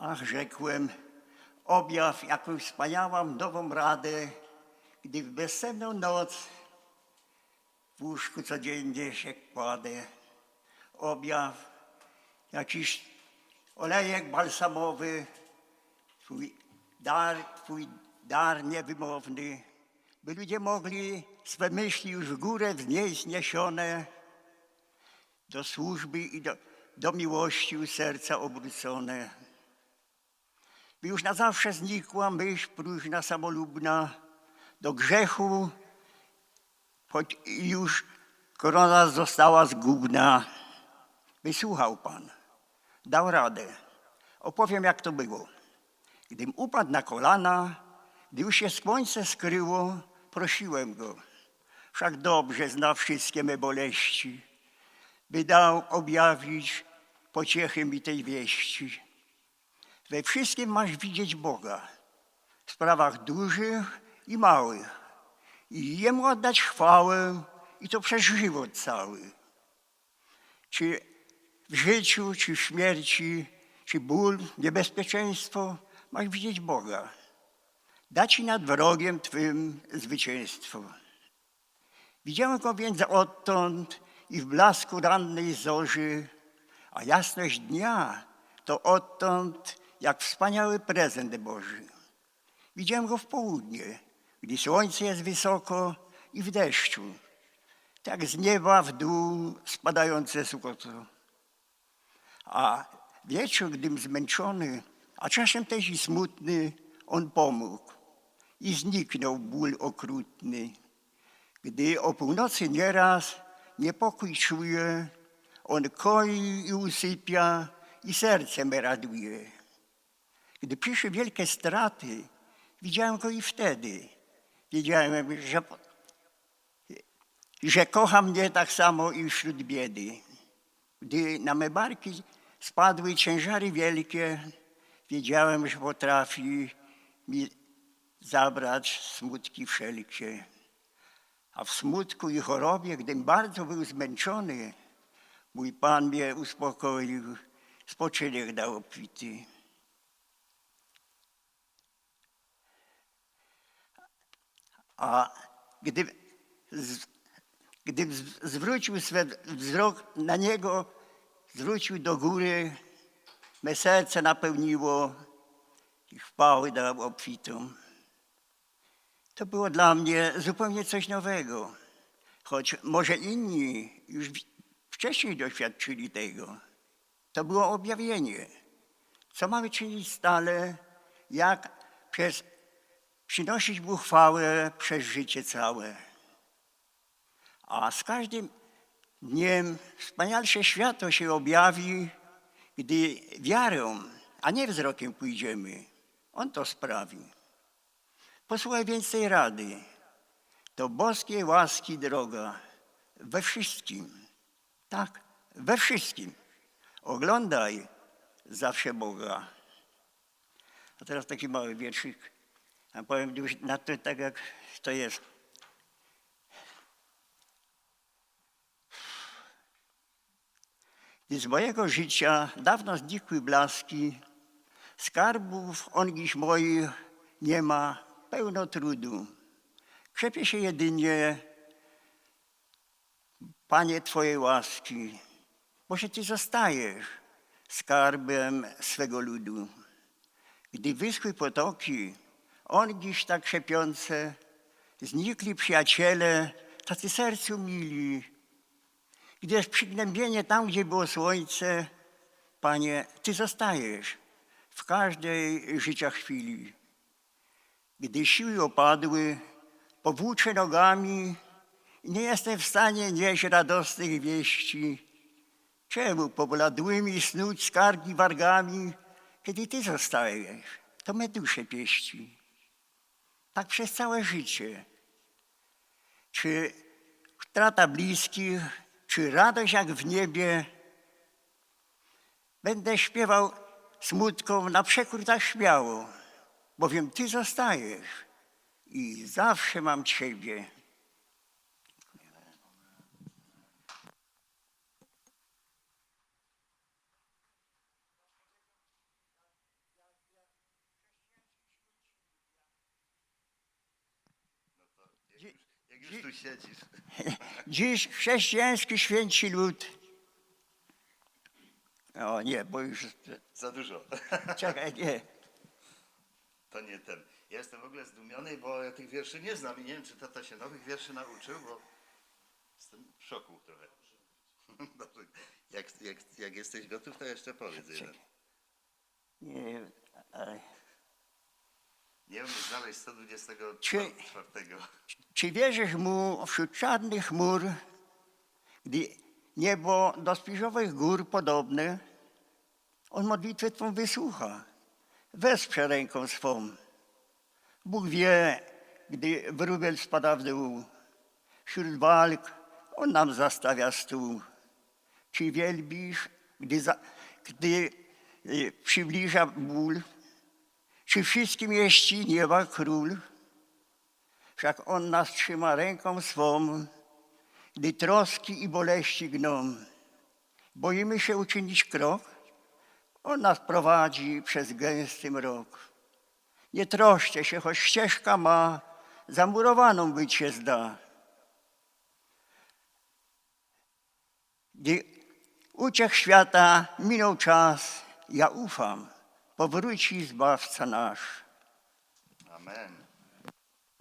Ach, rzekłem, objaw jaką wspaniałą nową radę, gdy w bezsenną noc w łóżku codziennie się kładę. Objaw, jakiś olejek balsamowy, twój dar, twój dar niewymowny, by ludzie mogli swe myśli już w górę wznieść niesione do służby i do, do miłości u serca obrócone. By już na zawsze znikła myśl próżna, samolubna, do grzechu, choć już korona została zgubna. Wysłuchał Pan, dał radę. Opowiem, jak to było. Gdym upadł na kolana, gdy już się słońce skryło, prosiłem Go, wszak dobrze zna wszystkie me boleści, by dał objawić pociechy mi tej wieści. We wszystkim masz widzieć Boga, w sprawach dużych i małych, i Jemu oddać chwałę, i to przez żywot cały. Czy w życiu, czy w śmierci, czy ból, niebezpieczeństwo, masz widzieć Boga. Da ci nad wrogiem Twym zwycięstwo. Widziałem go więc odtąd i w blasku rannej zorzy, a jasność dnia to odtąd jak wspaniały prezent Boży. Widziałem go w południe, gdy słońce jest wysoko i w deszczu, tak z nieba w dół spadające sukoto. A wieczór, gdym zmęczony, a czasem też i smutny, on pomógł i zniknął ból okrutny. Gdy o północy nieraz niepokój czuje, on koi i usypia i serce me raduje. Gdy przyszły wielkie straty, widziałem go i wtedy. Wiedziałem, że, że kocha mnie tak samo i wśród biedy. Gdy na me barki spadły ciężary wielkie, wiedziałem, że potrafi mi zabrać smutki wszelkie. A w smutku i chorobie, gdym bardzo był zmęczony, mój Pan mnie uspokoił, spoczynek dał obfity. A gdy, gdy zwrócił swe wzrok na Niego, zwrócił do góry, me serce napełniło i chwały dał obfitą. To było dla mnie zupełnie coś nowego, choć może inni już wcześniej doświadczyli tego. To było objawienie. Co mamy czynić stale, jak przez przynosić Mu chwałę przez życie całe. A z każdym dniem wspanialsze światło się objawi, gdy wiarą, a nie wzrokiem pójdziemy. On to sprawi. Posłuchaj więc tej rady. To boskie łaski droga we wszystkim. Tak, we wszystkim. Oglądaj zawsze Boga. A teraz taki mały wierszyk. A powiem już na to tak, jak to jest. Gdy z mojego życia dawno znikły blaski, skarbów ongiś moich nie ma, pełno trudu. Krzepię się jedynie, Panie Twojej łaski, może Ty zostajesz skarbem swego ludu. Gdy wyschły potoki, ongiś tak krzepiące, znikli przyjaciele, tacy sercu mili. Jest przygnębienie tam, gdzie było słońce, Panie, Ty zostajesz w każdej życia chwili. Gdy siły opadły, powłóczę nogami nie jestem w stanie nieść radosnych wieści. Czemu pobladłymi snuć skargi wargami, kiedy Ty zostajesz? To me dusze pieści. Tak przez całe życie. Czy utrata bliskich, czy radość jak w niebie, będę śpiewał smutką na przekór tak śmiało, bowiem Ty zostajesz i zawsze mam Ciebie. Jak już tu siedzisz. Dziś chrześcijański święci lud. O nie, bo już. Za dużo. Czekaj, nie. To nie ten. Ja jestem w ogóle zdumiony, bo ja tych wierszy nie znam i nie wiem, czy tata się nowych wierszy nauczył, bo jestem w szoku trochę. Dobrze. Jak, jak, jak jesteś gotów, to jeszcze powiedz jeden. nie ale Nie umiem znaleźć 124. Czy- Czy wierzysz mu wśród czarnych chmur, gdy niebo do spiżowych gór podobne, on modlitwę twą wysłucha, wesprze ręką swą. Bóg wie, gdy wróbel spada w dół, wśród walk on nam zastawia stół. Czy wielbisz, gdy, za, gdy y, przybliża ból, czy wszystkim jeści nieba król? Wszak On nas trzyma ręką swą, gdy troski i boleści gną. Boimy się uczynić krok, On nas prowadzi przez gęsty mrok. Nie troszcie się, choć ścieżka ma, zamurowaną być się zda. Gdy uciech świata minął czas, ja ufam, powróci Zbawca nasz. Amen.